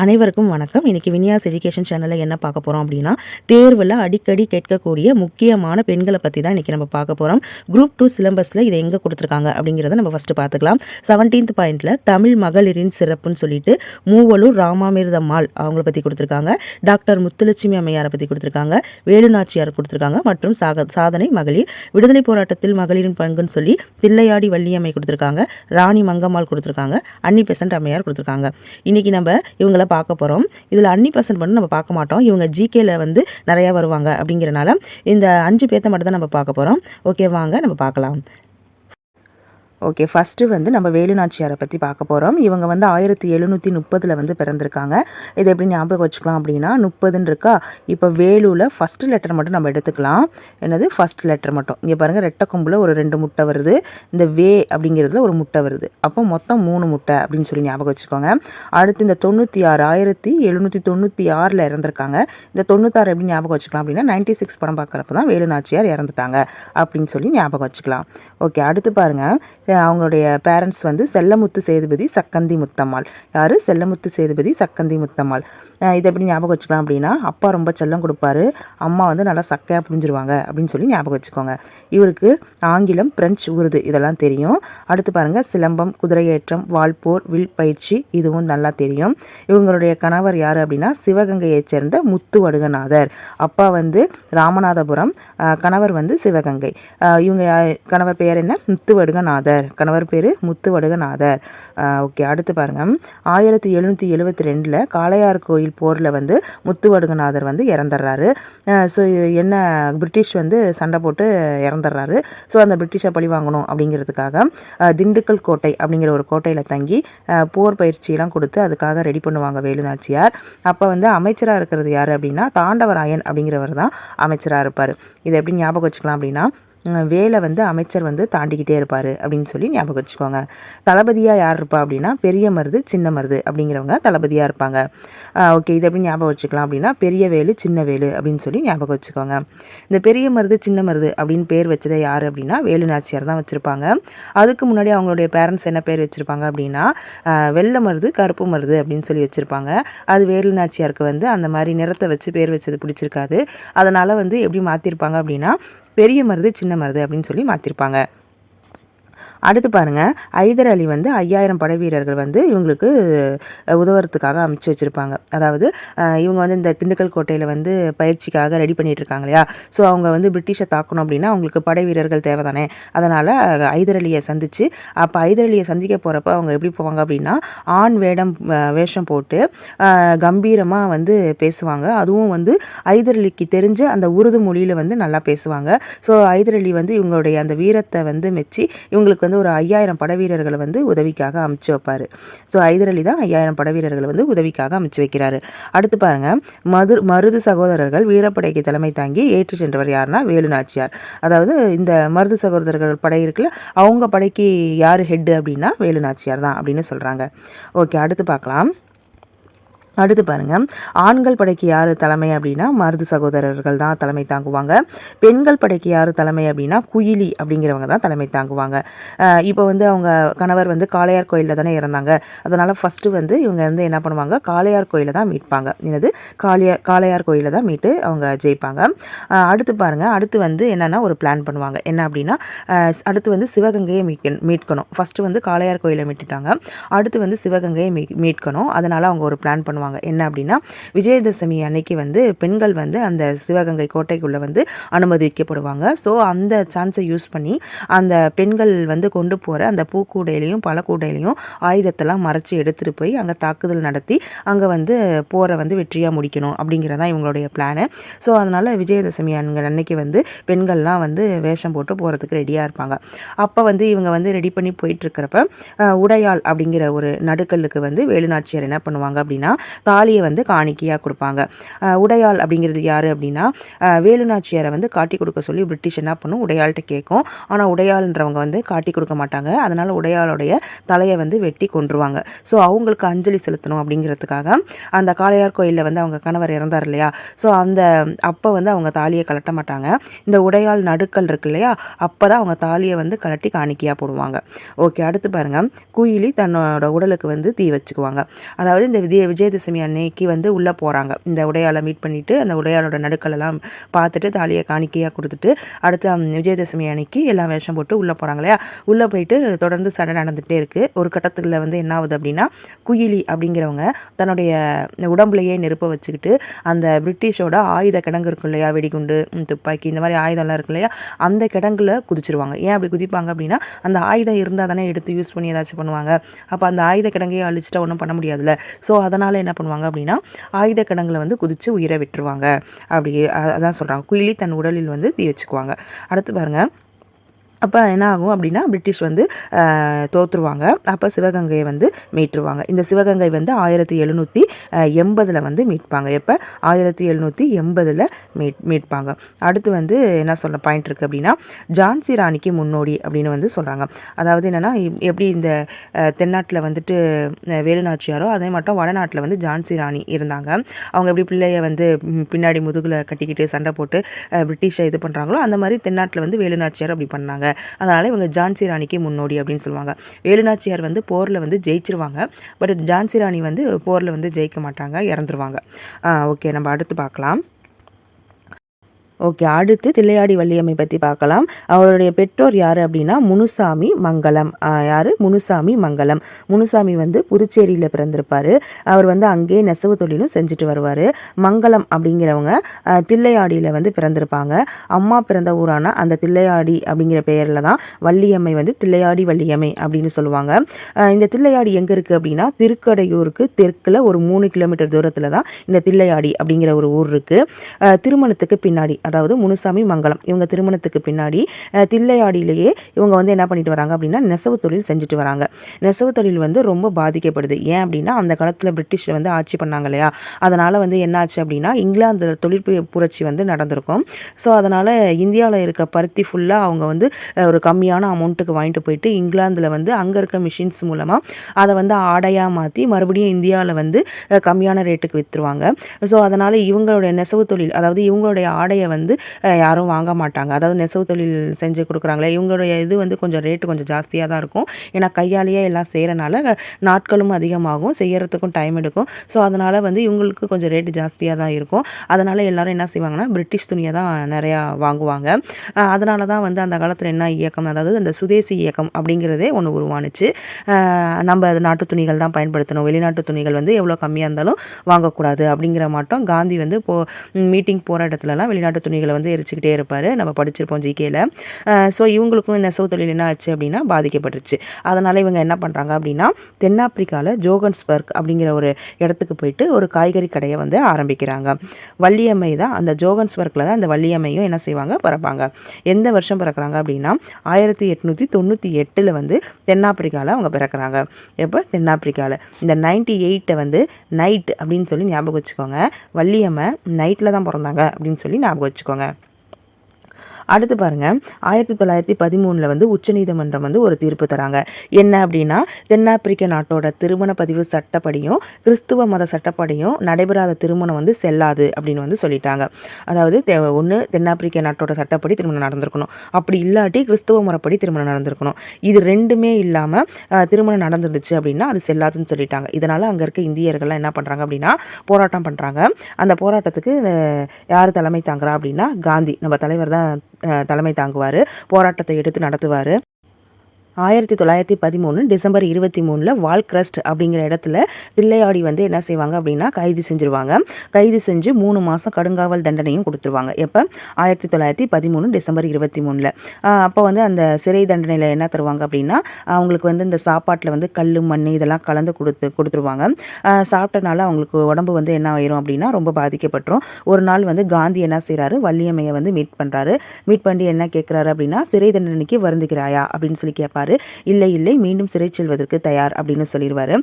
அனைவருக்கும் வணக்கம். இன்றைக்கி வினியாஸ் எஜுகேஷன் சேனலில் என்ன பார்க்க போகிறோம் அப்படின்னா தேர்வில் அடிக்கடி கேட்கக்கூடிய முக்கியமான பெண்களை பற்றி தான் இன்றைக்கி நம்ம பார்க்க போகிறோம் குரூப் டூ சிலபஸில் இதை எங்கே கொடுத்துருக்காங்க அப்படிங்கிறத நம்ம ஃபஸ்ட்டு பார்த்துக்கலாம். செவன்டீன்த் பாயிண்டில் தமிழ் மகளிரின் சிறப்புன்னு சொல்லிட்டு மூவலூர் ராமாமிர்தம்மாள் அவங்கள பற்றி கொடுத்துருக்காங்க. டாக்டர் முத்துலட்சுமி அம்மையாரை பற்றி கொடுத்துருக்காங்க. வேலுநாச்சியார் கொடுத்துருக்காங்க. மற்றும் சாக சாதனை மகளிர் விடுதலை போராட்டத்தில் மகளிரின் பங்குன்னு சொல்லி தில்லையாடி வள்ளியம்மை கொடுத்துருக்காங்க. ராணி மங்கம்மாள் கொடுத்துருக்காங்க. அன்னி பெசன்ட் அம்மையார் கொடுத்துருக்காங்க. இன்றைக்கி நம்ம இவங்கள பார்க்க போகிறோம் இதில் அன்னி பர்சன்ட் மட்டும் நம்ம பார்க்க மாட்டோம். இவங்க ஜிகேல வந்து நிறையா வருவாங்க அப்படிங்கிறனால இந்த அஞ்சு பேர்த்த மட்டும் தான் நம்ம பார்க்க போகிறோம் ஓகே வாங்க நம்ம பார்க்கலாம். ஓகே ஃபஸ்ட்டு வந்து நம்ம வேலுநாச்சியாரை பற்றி பார்க்க போகிறோம் இவங்க வந்து ஆயிரத்தி எழுநூற்றி முப்பதில் வந்து பிறந்திருக்காங்க. இதை எப்படி ஞாபகம் வச்சுக்கலாம் அப்படின்னா முப்பதுன்னு இருக்கா? இப்போ வேலூவில் ஃபஸ்ட்டு லெட்டர் மட்டும் நம்ம எடுத்துக்கலாம். என்னது? ஃபஸ்ட் லெட்டர் மட்டும். இங்கே பாருங்கள் ரெட்டை கொம்பில் ஒரு ரெண்டு முட்டை வருது. இந்த வே அப்படிங்கிறதுல ஒரு முட்டை வருது. அப்போ மொத்தம் மூணு முட்டை அப்படின்னு சொல்லி ஞாபகம் வச்சுக்கோங்க. அடுத்து இந்த தொண்ணூற்றி ஆறு ஆயிரத்தி எழுநூற்றி தொண்ணூற்றி ஆறில் இறந்துருக்காங்க. இந்த தொண்ணூத்தாறு எப்படி ஞாபகம் வச்சுக்கலாம் அப்படின்னா நைன்டி சிக்ஸ் படம் பார்க்குறப்ப தான் வேலுநாச்சியார் இறந்துட்டாங்க அப்படின்னு சொல்லி ஞாபகம் வச்சுக்கலாம். ஓகே அடுத்து பாருங்கள் அவங்களுடைய பேரண்ட்ஸ் வந்து செல்லமுத்து சேதுபதி சக்கந்தி முத்தம்மாள். யார்? செல்லமுத்து சேதுபதி சக்கந்தி முத்தம்மாள். இதை எப்படி ஞாபகம் வச்சுக்கலாம் அப்படின்னா அப்பா ரொம்ப செல்லம் கொடுப்பாரு அம்மா வந்து நல்லா சக்கையாக புரிஞ்சிருவாங்க அப்படின்னு சொல்லி ஞாபகம் வச்சுக்கோங்க. இவருக்கு ஆங்கிலம் பிரெஞ்சு உருது இதெல்லாம் தெரியும். அடுத்து பாருங்கள் சிலம்பம் குதிரையேற்றம் வால்போர் வில் பயிற்சி இதுவும் நல்லா தெரியும். இவங்களுடைய கணவர் யார் அப்படின்னா சிவகங்கையைச் சேர்ந்த முத்து வடுகநாதர். அப்பா வந்து ராமநாதபுரம் கணவர் வந்து சிவகங்கை. இவங்க கணவர் பெயர் என்ன? முத்து வடுகநாதர். கணவர் பேர் முத்து வடுகநாதர். ஓகே அடுத்து பாருங்கள் ஆயிரத்தி எழுநூற்றி எழுபத்தி ரெண்டில் காளையார் கோயில் போரில் வந்து முத்துவடுகநாதர் வந்து இறந்துடுறாரு ஸோ என்ன பிரிட்டிஷ் வந்து சண்டை போட்டு இறந்துடுறாரு ஸோ அந்த பிரிட்டிஷை பழி வாங்கணும் அப்படிங்கிறதுக்காக திண்டுக்கல் கோட்டை அப்படிங்கிற ஒரு கோட்டையில் தங்கி போர் பயிற்சியெல்லாம் கொடுத்து அதுக்காக ரெடி பண்ணுவாங்க வேலுநாச்சியார். அப்போ வந்து அமைச்சராக இருக்கிறது யார் அப்படின்னா தாண்டவராயன் அப்படிங்கிறவர் தான் அமைச்சராக இருப்பார். இதை எப்படி ஞாபகம் வச்சுக்கலாம் அப்படின்னா வேலை வந்து அமைச்சர் வந்து தாண்டிக்கிட்டே இருப்பார் அப்படின்னு சொல்லி ஞாபகம் வச்சுக்கோங்க. தளபதியாக யார் இருப்பா அப்படின்னா பெரிய மருது சின்ன மருது அப்படிங்கிறவங்க தளபதியாக இருப்பாங்க. ஓகே இதை எப்படி ஞாபகம் வச்சுக்கலாம் அப்படின்னா பெரிய வேலு சின்ன வேலு அப்படின்னு சொல்லி ஞாபகம் வச்சுக்கோங்க. இந்த பெரிய மருது சின்ன மருது அப்படின்னு பேர் வச்சதை யார் அப்படின்னா வேலு நாச்சியார் தான் வச்சுருப்பாங்க. அதுக்கு முன்னாடி அவங்களுடைய பேரண்ட்ஸ் என்ன பேர் வச்சுருப்பாங்க அப்படின்னா வெள்ளை மருது கருப்பு மருது அப்படின்னு சொல்லி வச்சுருப்பாங்க. அது வேலு நாச்சியாருக்கு வந்து அந்த மாதிரி நிறத்தை வச்சு பேர் வச்சது பிடிச்சிருக்காது. அதனால் வந்து எப்படி மாற்றிருப்பாங்க அப்படின்னா பெரிய மருது சின்ன மருது அப்படின்னு சொல்லி மாற்றிருப்பாங்க அடுத்து பாருங்கள் ஐதர் அலி வந்து ஐயாயிரம் படை வீரர்கள் வந்து இவங்களுக்கு உதவுறதுக்காக அமைச்சு வச்சுருப்பாங்க. அதாவது இவங்க வந்து இந்த திண்டுக்கல் கோட்டையில் வந்து பயிற்சிக்காக ரெடி பண்ணிகிட்டு இருக்காங்க இல்லையா? ஸோ அவங்க வந்து பிரிட்டிஷை தாக்கணும் அப்படின்னா அவங்களுக்கு படை வீரர்கள் தேவை தானே அதனால் ஐதர் அலியை சந்தித்து அப்போ ஐதர் அலியை சந்திக்க போகிறப்ப அவங்க எப்படி போவாங்க அப்படின்னா ஆண் வேடம் வேஷம் போட்டு கம்பீரமாக வந்து பேசுவாங்க. அதுவும் வந்து ஐதர் அலிக்கு தெரிஞ்ச அந்த உருது மொழியில் வந்து நல்லா பேசுவாங்க. ஸோ ஐதர் அலி வந்து இவங்களுடைய அந்த வீரத்தை வந்து மெச்சி இவங்களுக்கு வந்து ஒரு ஐயாயிரம் படை வீரர்களை வந்து உதவிக்காக அமுச்சு வைப்பார். ஸோ ஹைதர் அலி தான் ஐயாயிரம் படை வீரர்களை வந்து உதவிக்காக அமைச்சு வைக்கிறாரு. அடுத்து பாருங்கள் மது மருது சகோதரர்கள் வீரப்படைக்கு தலைமை தாங்கி ஏற்று சென்றவர் யாருன்னா வேலுநாச்சியார் அதாவது இந்த மருது சகோதரர்கள் படை இருக்குல்ல அவங்க படைக்கு யார் ஹெட்டு அப்படின்னா வேலுநாச்சியார் தான் அப்படின்னு சொல்கிறாங்க ஓகே அடுத்து பார்க்கலாம். அடுத்து பாருங்கள் ஆண்கள் படைக்கு யார் தலைமை அப்படின்னா மருது சகோதரர்கள் தான் தலைமை தாங்குவாங்க. பெண்கள் படைக்கு யார் தலைமை அப்படின்னா குயிலி அப்படிங்கிறவங்க தான் தலைமை தாங்குவாங்க. இப்போ வந்து அவங்க கணவர் வந்து காளையார் கோயிலில் தானே இறந்தாங்க. அதனால் ஃபஸ்ட்டு வந்து இவங்க வந்து என்ன பண்ணுவாங்க? காளையார் கோயிலில் தான் மீட்பாங்க. என்னது? காளையார் காளையார் கோயிலில் தான் மீட்டு அவங்க ஜெயிப்பாங்க. அடுத்து பாருங்கள் அடுத்து வந்து என்னென்னா ஒரு பிளான் பண்ணுவாங்க. என்ன அப்படின்னா அடுத்து வந்து சிவகங்கையை மீட்க மீட்கணும். ஃபஸ்ட்டு வந்து காளையார் கோயிலை மீட்டுட்டாங்க. அடுத்து வந்து சிவகங்கையை மீ மீட்கணும். அதனால் அவங்க ஒரு பிளான் பண்ணுவாங்க. பண்ணுவாங்க என்ன அப்படின்னா விஜயதசமி அன்னைக்கு வந்து பெண்கள் வந்து அந்த சிவகங்கை கோட்டைக்குள்ளே வந்து அனுமதிக்கப்படுவாங்க. ஸோ அந்த சான்ஸை யூஸ் பண்ணி அந்த பெண்கள் வந்து கொண்டு போகிற அந்த பூக்கூடையிலையும் பழக்கூடையிலையும் ஆயுதத்தெல்லாம் மறைச்சி எடுத்துகிட்டு போய் அங்கே தாக்குதல் நடத்தி அங்கே வந்து போரை வந்து வெற்றியாக முடிக்கணும் அப்படிங்கிறதான் இவங்களுடைய பிளானு ஸோ அதனால் விஜயதசமி அங்கே அன்னைக்கு வந்து பெண்கள்லாம் வந்து வேஷம் போட்டு போகிறதுக்கு ரெடியாக இருப்பாங்க. அப்போ வந்து இவங்க வந்து ரெடி பண்ணி போயிட்டுருக்கிறப்ப உடையாள் அப்படிங்கிற ஒரு நடுக்கல்லுக்கு வந்து வேலுநாச்சியார் என்ன பண்ணுவாங்க அப்படின்னா தாலியை வந்து காணிக்கையாக கொடுப்பாங்க. உடையாள் அப்படிங்கிறது யார் அப்படின்னா வேலுநாச்சியாரை வந்து காட்டி கொடுக்க சொல்லி பிரிட்டிஷ் என்ன பண்ணும்? உடையாள்கிட்ட கேட்கும். ஆனால் உடையாள்ன்றவங்க வந்து காட்டி கொடுக்க மாட்டாங்க. அதனால் உடையாளுடைய தலையை வந்து வெட்டி கொண்டுருவாங்க ஸோ அவங்களுக்கு அஞ்சலி செலுத்தணும் அப்படிங்கிறதுக்காக அந்த காளையார் கோயிலில் வந்து அவங்க கணவர் இறந்தார் இல்லையா? ஸோ அந்த அப்போ வந்து அவங்க தாலியை கலட்ட மாட்டாங்க. இந்த உடையாள் நடுக்கல் இருக்கு இல்லையா? அப்போ தான் அவங்க தாலியை வந்து கலட்டி காணிக்கையாக போடுவாங்க. ஓகே அடுத்து பாருங்கள் குயிலி தன்னோட உடலுக்கு வந்து தீ வச்சுக்குவாங்க. அதாவது இந்த விஜய விஜயதசமி விஜயதசமி அன்னைக்கு வந்து உள்ளே போகிறாங்க இந்த உடையாளை மீட் பண்ணிவிட்டு அந்த உடையாளோட நடுக்கலெல்லாம் பார்த்துட்டு தாலியை காணிக்கையாக கொடுத்துட்டு அடுத்து விஜயதசமி அன்னைக்கு எல்லாம் வேஷம் போட்டு உள்ளே போகிறாங்க இல்லையா? உள்ளே போயிட்டு தொடர்ந்து சண்டை நடந்துகிட்டே இருக்குது ஒரு கட்டத்தில் வந்து என்ன ஆகுது அப்படின்னா குயிலி அப்படிங்கிறவங்க தன்னுடைய உடம்புலையே நெருப்பை வச்சுக்கிட்டு அந்த பிரிட்டிஷோட ஆயுத கிடங்கு இருக்கும் இல்லையா? வெடிகுண்டு துப்பாக்கி இந்த மாதிரி ஆயுதம்லாம் இருக்கு இல்லையா? அந்த கிடங்குல குதிச்சிருவாங்க. ஏன் அப்படி குதிப்பாங்க அப்படின்னா அந்த ஆயுதம் இருந்தால் தானே எடுத்து யூஸ் பண்ணி ஏதாச்சும் பண்ணுவாங்க. அப்போ அந்த ஆயுத கிடங்கையே அழிச்சிட்டா ஒன்றும் பண்ண முடியாதுல்ல. ஸோ அதனால் என்ன பண்ணுவாங்க அப்படின்னா ஆயுத கடங்களை வந்து குதித்து உயிரை விட்டுருவாங்க. அப்படி அதான் சொல்கிறாங்க குயிலி தன் உடலில் வந்து தீ வச்சுக்குவாங்க. அடுத்து பாருங்கள் அப்போ என்ன ஆகும் அப்படின்னா பிரிட்டிஷ் வந்து தோற்றுருவாங்க அப்போ சிவகங்கையை வந்து மீட்டுருவாங்க. இந்த சிவகங்கை வந்து ஆயிரத்தி எழுநூற்றி எண்பதில் வந்து மீட்பாங்க. எப்போ? ஆயிரத்தி எழுநூற்றி எண்பதில் மீட் மீட்பாங்க. அடுத்து வந்து என்ன சொல்கிற பாயிண்ட் இருக்குது அப்படின்னா ஜான்சி ராணிக்கு முன்னோடி அப்படின்னு வந்து சொல்கிறாங்க அதாவது என்னென்னா எப்படி இந்த தென்னாட்டில் வந்துட்டு வேலுநாச்சியாரோ அதே மட்டும் வடநாட்டில் வந்து ஜான்சி ராணி இருந்தாங்க. அவங்க எப்படி பிள்ளைய வந்து பின்னாடி முதுகில் கட்டிக்கிட்டு சண்டை போட்டு பிரிட்டிஷை இது பண்ணுறாங்களோ அந்த மாதிரி தென்னாட்டில் வந்து வேலுநாச்சியார் அப்படி பண்ணாங்க. அதனால் இவங்க ஜான்சி ராணிக்கு முன்னோடி அப்படின்னு சொல்லுவாங்க. வேலுநாச்சியார் வந்து போரில் வந்து ஜெயிச்சிருவாங்க. பட் ஜான்சி ராணி வந்து போரில் வந்து ஜெயிக்க மாட்டாங்க இறந்துருவாங்க. ஓகே நம்ம அடுத்து பார்க்கலாம். ஓகே அடுத்து தில்லையாடி வள்ளியம்மை பற்றி பார்க்கலாம். அவருடைய பெற்றோர் யார் அப்படின்னா முனுசாமி மங்கலம் யார்? முனுசாமி மங்கலம் முனுசாமி வந்து புதுச்சேரியில் பிறந்திருப்பார். அவர் வந்து அங்கேயே நெசவு தொழிலும் செஞ்சுட்டு வருவார். மங்கலம் அப்படிங்கிறவங்க தில்லையாடியில் வந்து பிறந்திருப்பாங்க. அம்மா பிறந்த ஊரான அந்த தில்லையாடி அப்படிங்கிற பெயரில் தான் வள்ளியம்மை வந்து தில்லையாடி வள்ளியம்மை அப்படின்னு சொல்லுவாங்க. இந்த தில்லையாடி எங்கே இருக்குது அப்படின்னா திருக்கடையூருக்கு தெற்கில் ஒரு மூணு கிலோமீட்டர் தூரத்தில் தான் இந்த தில்லையாடி அப்படிங்கிற ஒரு ஊர் இருக்குது திருமணத்துக்கு பின்னாடி அதாவது முனுசாமி மங்கலம். இவங்க திருமணத்துக்கு பின்னாடி தில்லையாடியிலேயே இவங்க வந்து என்ன பண்ணிட்டு வராங்க அப்படின்னா நெசவு தொழில் செஞ்சுட்டு வராங்க. நெசவு தொழில் வந்து ரொம்ப பாதிக்கப்படுது. ஏன் அப்படின்னா அந்த காலத்தில் பிரிட்டிஷ் வந்து ஆட்சி பண்ணாங்க இல்லையா? அதனால் வந்து என்னாச்சு அப்படின்னா இங்கிலாந்து தொழிற்பு புரட்சி வந்து நடந்திருக்கும். ஸோ அதனால் இந்தியாவில் இருக்க பருத்தி ஃபுல்லாக அவங்க வந்து ஒரு கம்மியான அமௌண்ட்டுக்கு வாங்கிட்டு போயிட்டு இங்கிலாந்தில் வந்து அங்கே இருக்க மிஷின்ஸ் மூலமாக அதை வந்து ஆடையாக மாற்றி மறுபடியும் இந்தியாவில் வந்து கம்மியான ரேட்டுக்கு விற்றுருவாங்க ஸோ அதனால் இவங்களுடைய நெசவு தொழில் அதாவது இவங்களுடைய ஆடையை வந்து வந்து யாரும் வாங்க மாட்டாங்க. அதாவது நெசவு தொழில் செஞ்சு கொடுக்குறாங்களே இவங்களுடைய இது வந்து கொஞ்சம் ரேட்டு கொஞ்சம் ஜாஸ்தியாக தான் இருக்கும். ஏன்னா கையாலேயே எல்லாம் செய்கிறனால நாட்களும் அதிகமாகும் செய்கிறதுக்கும் டைம் எடுக்கும். ஸோ அதனால் வந்து இவங்களுக்கு கொஞ்சம் ரேட்டு ஜாஸ்தியாக தான் இருக்கும். அதனால் எல்லாரும் என்ன செய்வாங்கன்னா பிரிட்டிஷ் துணியை தான் நிறையா வாங்குவாங்க. அதனால தான் வந்து அந்த காலத்தில் என்ன இயக்கம் அதாவது அந்த சுதேசி இயக்கம் அப்படிங்கிறதே ஒன்று உருவானுச்சு. நம்ம நாட்டு துணிகள் தான் பயன்படுத்தணும். வெளிநாட்டு துணிகள் வந்து எவ்வளோ கம்மியாக இருந்தாலும் வாங்கக்கூடாது அப்படிங்கிற மாட்டோம் காந்தி வந்து போ மீட்டிங் போகிற இடத்துலலாம் வெளிநாட்டு துணிகளை வந்து எரிச்சுக்கிட்டே இருப்பார். நம்ம படிச்சிருப்போம் ஜிகேல ஸோ இவங்களுக்கும் நெசவு தொழில் என்ன ஆச்சு அப்படின்னா பாதிக்கப்பட்டுருச்சு. அதனால் இவங்க என்ன பண்ணுறாங்க அப்படின்னா தென்னாப்பிரிக்காவில் ஜோகன்ஸ்பர்க் அப்படிங்கிற ஒரு இடத்துக்கு போயிட்டு ஒரு காய்கறி கடையை வந்து ஆரம்பிக்கிறாங்க. வள்ளியம்மை தான் அந்த ஜோகன்ஸ்பர்க்கில் தான் அந்த வள்ளியம்மையும் என்ன செய்வாங்க? பிறப்பாங்க. எந்த வருஷம் பிறக்கிறாங்க அப்படின்னா ஆயிரத்தி எட்நூற்றி தொண்ணூற்றி எட்டில் வந்து தென்னாப்பிரிக்காவில் அவங்க பிறக்கிறாங்க. எப்போ? தென்னாப்பிரிக்காவில் இந்த நைன்டி எயிட்டை வந்து நைட் அப்படின்னு சொல்லி ஞாபகம் வச்சுக்கோங்க. வள்ளியம்மை நைட்டில் தான் பிறந்தாங்க அப்படின்னு சொல்லி ஞாபகம் வச்சுக்கோங்க. அடுத்து பாருங்க ஆயிரத்தி தொள்ளாயிரத்தி பதிமூணில் வந்து உச்சநீதிமன்றம் வந்து ஒரு தீர்ப்பு தராங்க. என்ன அப்படின்னா தென்னாப்பிரிக்க நாட்டோட திருமண பதிவு சட்டப்படியும் கிறிஸ்துவ மத சட்டப்படியும் நடைபெறாத திருமணம் வந்து செல்லாது அப்படின்னு வந்து சொல்லிட்டாங்க. அதாவது ஒன்று தென்னாப்பிரிக்க நாட்டோட சட்டப்படி திருமணம் நடந்திருக்கணும். அப்படி இல்லாட்டி கிறிஸ்துவ முறைப்படி திருமணம் நடந்திருக்கணும். இது ரெண்டுமே இல்லாமல் திருமணம் நடந்துருந்துச்சு அப்படின்னா அது செல்லாதுன்னு சொல்லிட்டாங்க. இதனால் அங்கே இருக்க இந்தியர்கள்லாம் என்ன பண்ணுறாங்க அப்படின்னா போராட்டம் பண்ணுறாங்க அந்த போராட்டத்துக்கு யார் தலைமை தாங்குறா அப்படின்னா காந்தி. நம்ம தலைவர் தான் தலைமை தாங்குவார். போராட்டத்தை எடுத்து நடத்துவார். ஆயிரத்தி தொள்ளாயிரத்தி பதிமூணு டிசம்பர் இருபத்தி மூணில் வால்கிரஸ்ட் அப்படிங்கிற இடத்துல தில்லையாடி வந்து என்ன செய்வாங்க அப்படின்னா கைது செஞ்சுருவாங்க. கைது செஞ்சு மூணு மாதம் கடுங்காவல் தண்டனையும் கொடுத்துருவாங்க. எப்போ? ஆயிரத்தி தொள்ளாயிரத்தி பதிமூணு டிசம்பர் இருபத்தி மூணில். அப்போ வந்து அந்த சிறை தண்டனையில் என்ன தருவாங்க அப்படின்னா அவங்களுக்கு வந்து இந்த சாப்பாட்டில் வந்து கல் மண் இதெல்லாம் கலந்து கொடுத்து கொடுத்துருவாங்க. சாப்பிட்டனால அவங்களுக்கு உடம்பு வந்து என்ன ஆயிரும் அப்படின்னா ரொம்ப பாதிக்கப்பட்டுரும். ஒரு நாள் வந்து காந்தி என்ன செய்கிறாரு வள்ளியம்மையை வந்து மீட் பண்ணுறாரு மீட் பண்ணி என்ன கேட்குறாரு அப்படின்னா சிறை தண்டனைக்கு வருந்துகிறாயா அப்படின்னு சொல்லி கேட்பாரு இல்லை இல்லை மீண்டும் சிறை செல்வதற்கு தயார் அப்படின்னு சொல்லிடுவார்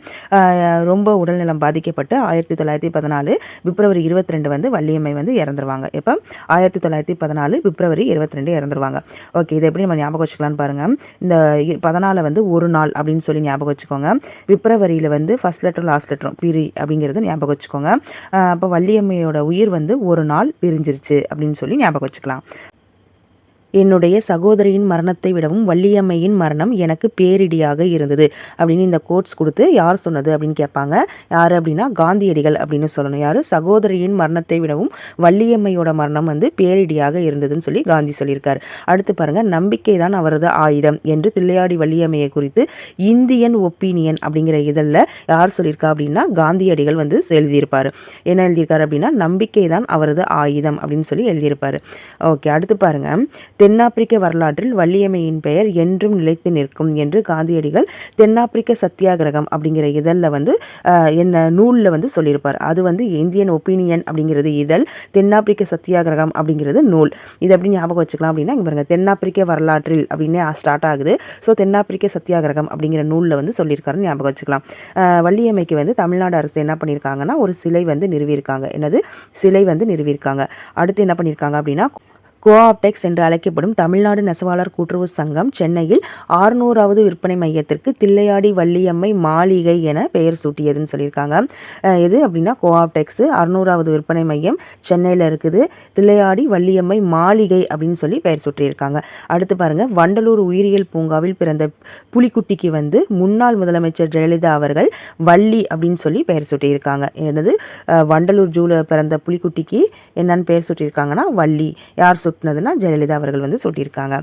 ரொம்ப உடல்நலம் பாதிக்கப்பட்டு ஆயிரத்தி தொள்ளாயிரத்தி பதினாலு பிப்ரவரி இருபத்தி ரெண்டு வந்து வள்ளியம்மை வந்து இறந்துருவாங்க. இப்போ ஆயிரத்தி தொள்ளாயிரத்தி பதினாலு பிப்ரவரி இருபத்தி ரெண்டு இறந்துருவாங்க. ஓகே இதை எப்படி நம்ம ஞாபகம் வச்சுக்கலாம்னு பாருங்கள் இந்த இ- பதினாலை வந்து ஒரு நாள் அப்படின்னு சொல்லி ஞாபகம் வச்சுக்கோங்க. பிப்ரவரியில் வந்து ஃபஸ்ட் லெட்டர் லாஸ்ட் லெட்டரும் பிரி அப்படிங்கிறது ஞாபகம் வச்சுக்கோங்க. அப்போ வள்ளியம்மையோட உயிர் வந்து ஒரு நாள் பிரிஞ்சிருச்சு அப்படின்னு சொல்லி ஞாபகம் வச்சுக்கலாம். என்னுடைய சகோதரியின் மரணத்தை விடவும் வள்ளியம்மையின் மரணம் எனக்கு பேரிடியாக இருந்தது அப்படின்னு இந்த கோட்ஸ் கொடுத்து யார் சொன்னது அப்படின்னு கேட்பாங்க. யார் அப்படின்னா காந்தியடிகள் அப்படின்னு சொல்லணும். யார்? சகோதரியின் மரணத்தை விடவும் வள்ளியம்மையோட மரணம் வந்து பேரிடியாக இருந்ததுன்னு சொல்லி காந்தி சொல்லியிருக்கார். அடுத்து பாருங்க நம்பிக்கை தான் அவரது ஆயுதம் என்று தில்லையாடி வள்ளியம்மையை குறித்து இந்தியன் ஒப்பீனியன் அப்படிங்கிற இதழில் யார் சொல்லியிருக்கா அப்படின்னா காந்தியடிகள் வந்து எழுதியிருப்பார். என்ன எழுதியிருக்காரு அப்படின்னா நம்பிக்கை தான் அவரது ஆயுதம் அப்படின்னு சொல்லி எழுதியிருப்பார். ஓகே அடுத்து பாருங்க தென்னாப்பிரிக்க வரலாற்றில் வள்ளியம்மையின் பெயர் என்றும் நிலைத்து நிற்கும் என்று காந்தியடிகள் தென்னாப்பிரிக்க சத்தியாகிரகம் அப்படிங்கிற இதழில் வந்து என்ன நூலில் வந்து சொல்லியிருப்பார். அது வந்து இந்தியன் ஒப்பீனியன் அப்படிங்கிறது இதழ் தென்னாப்பிரிக்க சத்தியாகிரகம் அப்படிங்கிறது நூல். இது அப்படி ஞாபகம் வச்சுக்கலாம் அப்படின்னா இங்கே பாருங்க தென்னாப்பிரிக்க வரலாற்றில் அப்படின்னு ஸ்டார்ட் ஆகுது. ஸோ தென்னாப்பிரிக்க சத்தியாகிரகம் அப்படிங்கிற நூலில் வந்து சொல்லியிருக்காருன்னு ஞாபகம் வச்சுக்கலாம். வள்ளியம்மைக்கு வந்து தமிழ்நாடு அரசு என்ன பண்ணியிருக்காங்கன்னா ஒரு சிலை வந்து நிறுவியிருக்காங்க. என்னது? சிலை வந்து நிறுவியிருக்காங்க. அடுத்து என்ன பண்ணியிருக்காங்க அப்படின்னா கோஆப்டெக்ஸ் என்று அழைக்கப்படும் தமிழ்நாடு நெசவாளர் கூட்டுறவு சங்கம் சென்னையில் ஆறுநூறாவது விற்பனை மையத்திற்கு தில்லையாடி வள்ளியம்மை மாளிகை என பெயர் சூட்டியதுன்னு சொல்லியிருக்காங்க. எது அப்படின்னா கோஆப்டெக்ஸ் அறுநூறாவது விற்பனை மையம் சென்னையில் இருக்குது. தில்லையாடி வள்ளியம்மை மாளிகை அப்படின்னு சொல்லி பெயர் சூட்டியிருக்காங்க. அடுத்து பாருங்க வண்டலூர் உயிரியல் பூங்காவில் பிறந்த புலிக்குட்டிக்கு வந்து முன்னாள் முதலமைச்சர் ஜெயலலிதா அவர்கள் வள்ளி அப்படின்னு சொல்லி பெயர் சூட்டியிருக்காங்க. என்னது? வண்டலூர் ஜூவில் பிறந்த புலிக்குட்டிக்கு என்னன்னு பெயர் சூட்டியிருக்காங்கன்னா வள்ளி. யார் சுட்டினதுன்னா ஜெயலலிதா அவர்கள் வந்து சொல்லியிருக்காங்க.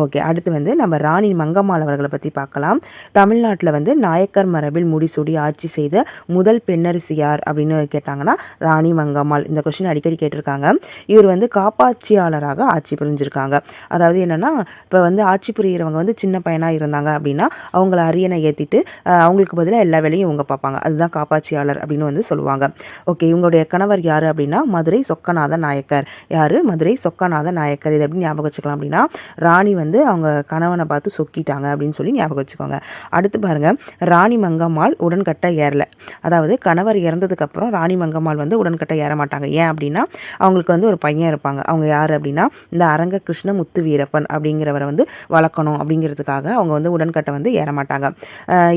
ஓகே அடுத்து வந்து நம்ம ராணி மங்கம்மாள் அவர்களை பற்றி பார்க்கலாம். தமிழ்நாட்டில் வந்து நாயக்கர் மரபில் முடிசூடி ஆட்சி செய்த முதல் பெண்ணரசி யார் அப்படின்னு கேட்டாங்கன்னா ராணி மங்கம்மாள். இந்த கொஸ்டின் அடிக்கடி கேட்டிருக்காங்க. இவர் வந்து காப்பாட்சியாளராக ஆட்சி புரிஞ்சிருக்காங்க. அதாவது என்னென்னா இப்போ வந்து ஆட்சி புரிகிறவங்க வந்து சின்ன பையனாக இருந்தாங்க அப்படின்னா அவங்கள அரியணை ஏற்றிட்டு அவங்களுக்கு பதிலாக எல்லா வேலையும் இவங்க பார்ப்பாங்க. அதுதான் காப்பாட்சியாளர் அப்படின்னு வந்து சொல்லுவாங்க. ஓகே இவங்களுடைய கணவர் யார் அப்படின்னா மதுரை சொக்கநாத நாயக்கர். யார்? மதுரை சொக்கநாத நாயக்கர் இது எப்படி ஞாபகம் வச்சுக்கலாம் அப்படின்னா ராணி வந்து அவங்க கணவனை பார்த்து சொக்கிட்டாங்க அப்படின்னு சொல்லி ஞாபகம் வச்சுக்கோங்க. அடுத்து பாருங்கள் ராணி மங்கம்மாள் உடன்கட்டை ஏறல. அதாவது கணவர் இறந்ததுக்கப்புறம் ராணி மங்கம்மாள் வந்து உடன்கட்டை ஏற மாட்டாங்க. ஏன் அப்படின்னா அவங்களுக்கு வந்து ஒரு பையன் இருப்பாங்க. அவங்க யார் அப்படின்னா இந்த அரங்க கிருஷ்ண முத்து வீரப்பன் அப்படிங்கிறவரை வந்து வளர்க்கணும் அப்படிங்கிறதுக்காக அவங்க வந்து உடன்கட்டை வந்து ஏற மாட்டாங்க.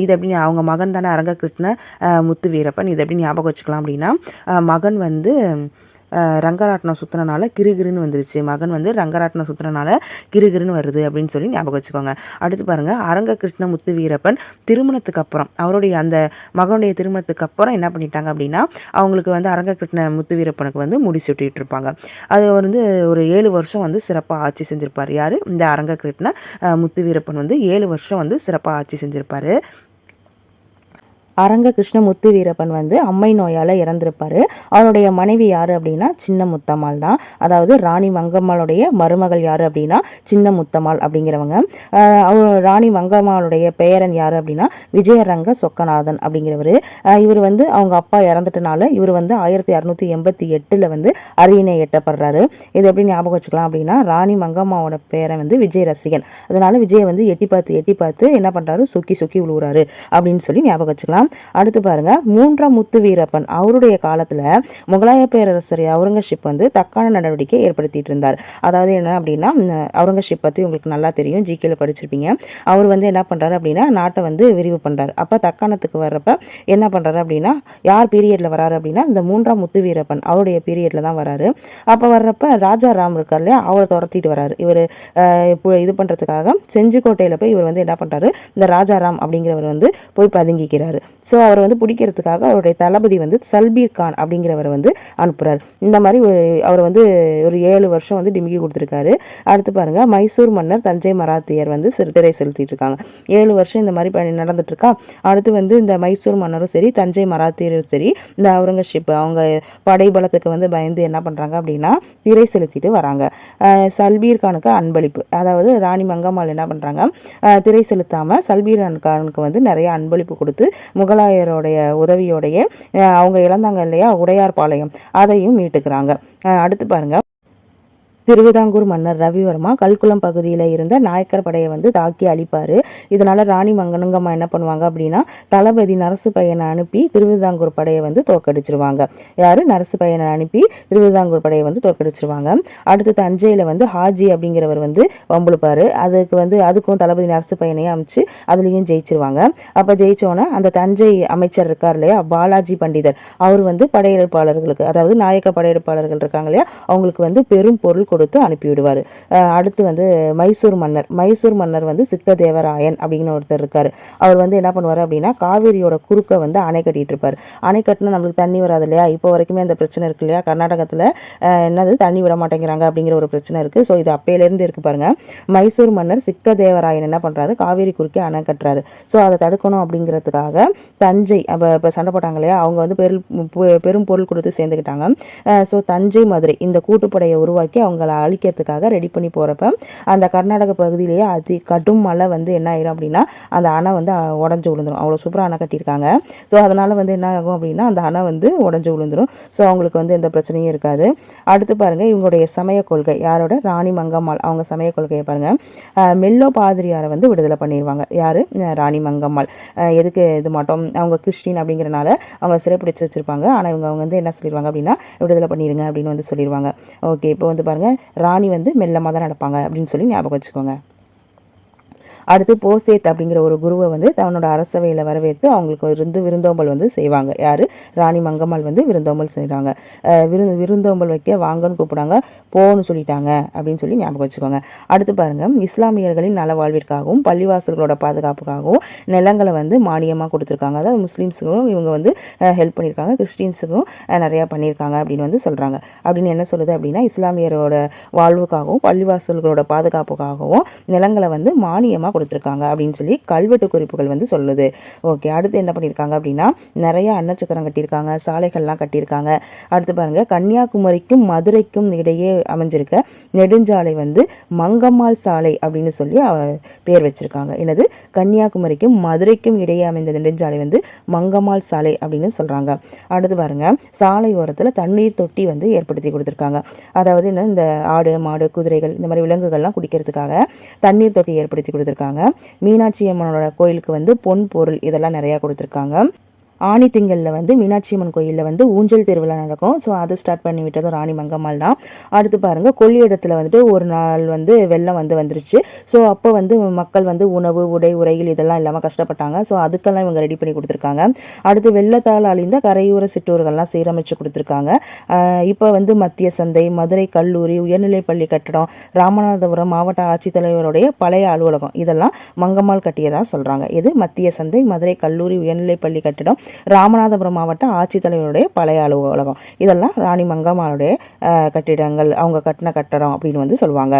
இது எப்படி அவங்க மகன் தானே அரங்க கிருஷ்ண முத்து வீரப்பன் இது எப்படி ஞாபகம் வச்சுக்கலாம் அப்படின்னா மகன் வந்து ரங்கராட்டினம் சுற்றுனனால கிருகிருன்னு வந்துருச்சு. மகன் வந்து ரங்கராட்டினம் சுற்றுனனால கிருகிருன்னு வருது அப்படின்னு சொல்லி ஞாபகம் வச்சுக்கோங்க. அடுத்து பாருங்கள் அரங்க கிருஷ்ணமுத்து வீரப்பன் திருமணத்துக்கு அப்புறம் அவருடைய அந்த மகனுடைய திருமணத்துக்கு அப்புறம் என்ன பண்ணிட்டாங்க அப்படின்னா அவங்களுக்கு வந்து அரங்க கிருஷ்ண முத்து வீரப்பனுக்கு வந்து முடி சுட்டிகிட்டு இருப்பாங்க. அது வந்து ஒரு ஏழு வருஷம் வந்து சிறப்பாக ஆட்சி செஞ்சுருப்பார். யார்? இந்த அரங்க கிருஷ்ண முத்து வீரப்பன் வந்து ஏழு வருஷம் வந்து சிறப்பாக ஆட்சி செஞ்சுருப்பார். அரங்க கிருஷ்ணமுத்து வீரப்பன் வந்து அம்மை நோயால் இறந்திருப்பார். அவருடைய மனைவி யார் அப்படின்னா சின்ன முத்தம்மாள் தான். அதாவது ராணி மங்கம்மாளுடைய மருமகள் யார் அப்படின்னா சின்ன முத்தம்மாள் அப்படிங்கிறவங்க ராணி மங்கம்மாளுடைய பெயரன் யார் அப்படின்னா விஜயரங்க சொக்கநாதன் அப்படிங்கிறவர். இவர் வந்து அவங்க அப்பா இறந்துட்டனால இவர் வந்து ஆயிரத்தி இரநூத்தி எண்பத்தி எட்டில் வந்து அரியணை எட்டப்படுறாரு. இது எப்படி ஞாபகம் வச்சுக்கலாம் அப்படின்னா ராணி மங்கம்மாவோட பேரன் வந்து விஜய் ரசிகன் அதனால விஜய் வந்து எட்டி பார்த்து எட்டி பார்த்து என்ன பண்ணுறாரு சுக்கி சுக்கி விழுவுறாரு அப்படின்னு சொல்லி ஞாபகம் வச்சுக்கலாம். அடுத்து பாருங்க மூன்றாம் முத்து வீரப்பன். அவருடைய காலத்தில் முகலாய பேரரசர் அவுரங்கசீப் வந்து தக்கான நடவடிக்கை ஏற்படுத்திட்டு இருந்தார். அதாவது என்ன அப்படின்னா அவுரங்கசீப் பற்றி உங்களுக்கு நல்லா தெரியும் ஜிகேல படிச்சிருப்பீங்க. அவர் வந்து என்ன பண்ணுறாரு அப்படின்னா நாட்டை வந்து விரிவு பண்ணுறாரு அப்போ தக்காணத்துக்கு வர்றப்ப என்ன பண்ணுறாரு அப்படின்னா யார் பீரியடில் வராரு அப்படின்னா இந்த மூன்றாம் முத்து வீரப்பன் அவருடைய பீரியடில் தான் வராரு. அப்போ வர்றப்ப ராஜா ராம் இருக்கார் இல்லையா அவரை துரத்திட்டு வராரு. இவர் இப்போ இது பண்ணுறதுக்காக செஞ்சிக்கோட்டையில் போய் இவர் வந்து என்ன பண்ணுறாரு இந்த ராஜாராம் அப்படிங்கிறவர் வந்து போய் பதுங்கிக்கிறாரு. ஸோ அவர் வந்து பிடிக்கிறதுக்காக அவருடைய தளபதி வந்து சல்பீர் கான் அப்படிங்கிறவரை வந்து அனுப்புகிறார் இந்த மாதிரி அவர் வந்து ஒரு ஏழு வருஷம் வந்து டிமிக்கி கொடுத்துருக்காரு. அடுத்து பாருங்கள் மைசூர் மன்னர் தஞ்சை மராத்தியர் வந்து சிறுத்திரை செலுத்திட்டு இருக்காங்க ஏழு வருஷம் இந்த மாதிரி பண்ணி நடந்துட்டு இருக்கா அடுத்து வந்து இந்த மைசூர் மன்னரும் சரி தஞ்சை மராத்தியரும் சரி இந்த அவுரங்கசீப் அவங்க படைபலத்துக்கு வந்து பயந்து என்ன பண்ணுறாங்க அப்படின்னா திரை செலுத்திட்டு வராங்க. சல்பீர் கானுக்கு அன்பளிப்பு. அதாவது ராணி மங்கம்மாள் என்ன பண்ணுறாங்க திரை செலுத்தாமல் சல்பீர் கானுக்கு வந்து நிறைய அன்பளிப்பு கொடுத்து முகலாயருடைய உதவியோடைய அவங்க இழந்தாங்க இல்லையா உடையார் பாளையம் அதையும் மீட்டுக்கிறாங்க. அடுத்து பாருங்க. திருவிதாங்கூர் மன்னர் ரவிவர்மா கல்குளம் பகுதியில் இருந்த நாயக்கர் படையை வந்து தாக்கி அழிப்பார். இதனால் ராணி மங்கனுங்கம்மா என்ன பண்ணுவாங்க அப்படின்னா தளபதி நரசு பையனை அனுப்பி திருவிதாங்கூர் படையை வந்து தோற்கடிச்சிருவாங்க. யார்? நரசு பையனை அனுப்பி திருவிதாங்கூர் படையை வந்து தோற்கடிச்சிருவாங்க. அடுத்து தஞ்சையில் வந்து ஹாஜி அப்படிங்கிறவர் வந்து வம்புழுப்பார். அதுக்கு வந்து அதுக்கும் தளபதி நரசு பையனையும் அமைச்சு அதுலேயும் ஜெயிச்சிருவாங்க. அப்போ ஜெயிச்சோன்னே அந்த தஞ்சை அமைச்சர் இருக்கார் இல்லையா பாலாஜி பண்டிதர். அவர் வந்து படையெடுப்பாளர்களுக்கு அதாவது நாயக்க படையெடுப்பாளர்கள் இருக்காங்க இல்லையா அவங்களுக்கு வந்து பெரும் பொருள் கொடுத்து அனுப்பிவிடுவார். அடுத்து வந்து மைசூர் மன்னர். மைசூர் மன்னர் வந்து சிக்கதேவராயன் அப்படின்னு ஒருத்தர் இருக்கார். அவர் வந்து என்ன பண்ணுவார் அப்படின்னா காவேரியோட குறுக்க வந்து அணை கட்டிகிட்டு இருப்பார். அணை கட்டினா நம்மளுக்கு தண்ணி வராது இல்லையா? இப்போ வரைக்குமே அந்த பிரச்சனை இருக்கு இல்லையா? கர்நாடகத்தில் என்னது? தண்ணி விட மாட்டேங்கிறாங்க அப்படிங்கிற ஒரு பிரச்சனை இருக்குது ஸோ இது அப்பையிலேருந்து இருக்கு பாருங்க. மைசூர் மன்னர் சிக்கதேவராயன் என்ன பண்ணுறாரு காவேரி குறுக்கே அணை கட்டுறாரு. ஸோ அதை தடுக்கணும் அப்படிங்கிறதுக்காக தஞ்சை அப்போ இப்போ சண்டை போட்டாங்க இல்லையா? அவங்க வந்து பெரும் பெரும் பொருள் கொடுத்து சேர்ந்துக்கிட்டாங்க. ஸோ தஞ்சை மதுரை இந்த கூட்டுப்படையை உருவாக்கி அவங்க அவங்களை அழிக்கிறதுக்காக ரெடி பண்ணி போகிறப்ப அந்த கர்நாடக பகுதியிலேயே அதி கடும் மழை வந்து என்ன ஆயிரும் அப்படின்னா அந்த அணை வந்து உடஞ்சி விழுந்துடும் அவ்வளோ சூப்பராக அணை கட்டியிருக்காங்க. ஸோ அதனால் வந்து என்ன ஆகும் அப்படின்னா அந்த அணை வந்து உடஞ்சி விழுந்துடும் ஸோ அவங்களுக்கு வந்து எந்த பிரச்சனையும் இருக்காது. அடுத்து பாருங்கள் இவங்களுடைய சமய கொள்கை. யாரோட? ராணி மங்கம்மாள். அவங்க சமய கொள்கையை பாருங்கள் மெல்லோ பாதிரியாரை வந்து விடுதலை பண்ணிடுவாங்க யார்? ராணி மங்கம்மாள். எதுக்கு இது மாட்டோம்? அவங்க கிறிஸ்டின் அப்படிங்கிறனால அவங்க சிறைப்பிடிச்சு வச்சுருப்பாங்க. ஆனால் இவங்க அவங்க வந்து என்ன சொல்லிடுவாங்க அப்படின்னா விடுதலை பண்ணிடுங்க அப்படின்னு வந்து சொல்லிடுவாங்க ஓகே இப்போ வந்து பாருங்கள் ராணி வந்து மெல்லமாக தான் நடப்பாங்க அப்படின்னு சொல்லி ஞாபகம் வச்சுக்கோங்க. அடுத்து போசேத் அப்படிங்கிற ஒரு குருவை வந்து தன்னோட அரசவையில் வரவேற்று அவங்களுக்கு இருந்து விருந்தோம்பல் வந்து செய்வாங்க. யார்? ராணி மங்கம்மாள் வந்து விருந்தோம்பல் செய்கிறாங்க விருந்து விருந்தோம்பல் வைக்க வாங்கன்னு கூப்பிடாங்க போன்னு சொல்லிட்டாங்க அப்படின்னு சொல்லி ஞாபகம் வச்சுக்கோங்க. அடுத்து பாருங்கள் இஸ்லாமியர்களின் நல வாழ்விற்காகவும் பள்ளிவாசல்களோட பாதுகாப்புக்காகவும் நிலங்களை வந்து மானியமாக கொடுத்துருக்காங்க. அதாவது முஸ்லீம்ஸுக்கும் இவங்க வந்து ஹெல்ப் பண்ணியிருக்காங்க. கிறிஸ்டின்ஸுக்கும் நிறையா பண்ணியிருக்காங்க அப்படின்னு வந்து சொல்கிறாங்க அப்படின்னு என்ன சொல்லுது அப்படின்னா இஸ்லாமியரோட வாழ்வுக்காகவும் பள்ளிவாசல்களோட பாதுகாப்புக்காகவும் நிலங்களை வந்து மானியமாக கொடுத்துருக்காங்க அப்படின்னு சொல்லி கல்வெட்டு குறிப்புகள் வந்து சொல்லுது. ஓகே அடுத்து என்ன பண்ணியிருக்காங்க அப்படின்னா நிறைய அன்னச்சத்திரம் கட்டியிருக்காங்க சாலைகள்லாம் கட்டியிருக்காங்க. அடுத்து பாருங்கள் கன்னியாகுமரிக்கும் மதுரைக்கும் இடையே அமைஞ்சிருக்க நெடுஞ்சாலை வந்து மங்கம்மாள் சாலை அப்படின்னு சொல்லி பேர் வச்சுருக்காங்க. என்னது? கன்னியாகுமரிக்கும் மதுரைக்கும் இடையே அமைந்த நெடுஞ்சாலை வந்து மங்கம்மாள் சாலை அப்படின்னு சொல்கிறாங்க அடுத்து பாருங்க சாலை ஓரத்தில் தண்ணீர் தொட்டி வந்து ஏற்படுத்தி கொடுத்துருக்காங்க. அதாவது என்ன இந்த ஆடு மாடு குதிரைகள் இந்த மாதிரி விலங்குகள்லாம் குடிக்கிறதுக்காக தண்ணீர் தொட்டி ஏற்படுத்தி கொடுத்துருக்காங்க. கொடுத்துருக்காங்க. மீனாட்சி அம்மனோட கோயிலுக்கு வந்து பொன் பொருள் இதெல்லாம் நிறையா கொடுத்துருக்காங்க. ஆணி திங்களில் வந்து மீனாட்சி அம்மன் கோயிலில் வந்து ஊஞ்சல் திருவிழா நடக்கும். ஸோ அதை ஸ்டார்ட் பண்ணி விட்டதும் ராணி மங்கம்மாள் தான். அடுத்து பாருங்கள் கொள்ளிடத்தில் வந்துட்டு ஒரு நாள் வந்து வெள்ளம் வந்து வந்துருச்சு. ஸோ அப்போ வந்து மக்கள் வந்து உணவு உடை உரைகள் இதெல்லாம் இல்லாமல் கஷ்டப்பட்டாங்க. ஸோ அதுக்கெல்லாம் இவங்க ரெடி பண்ணி கொடுத்துருக்காங்க. அடுத்து வெள்ளத்தால் அழிந்த கரையோர சிற்றூர்கள்லாம் சீரமைச்சு கொடுத்துருக்காங்க. இப்போ வந்து மத்திய சந்தை மதுரை கல்லூரி உயர்நிலைப்பள்ளி கட்டடம் ராமநாதபுரம் மாவட்ட ஆட்சித்தலைவருடைய பழைய அலுவலகம் இதெல்லாம் மங்கம்மாள் கட்டியதாக சொல்கிறாங்க இது மத்திய சந்தை மதுரை கல்லூரி உயர்நிலைப்பள்ளி கட்டிடம் ராமநாதபுரம் மாவட்ட ஆட்சித்தலைவருடைய பழைய அலுவலகம். இதெல்லாம் ராணி மங்கம்மாளுடைய கட்டிடங்கள் அவங்க கட்டின கட்டடம் அப்படின்னு வந்து சொல்லுவாங்க.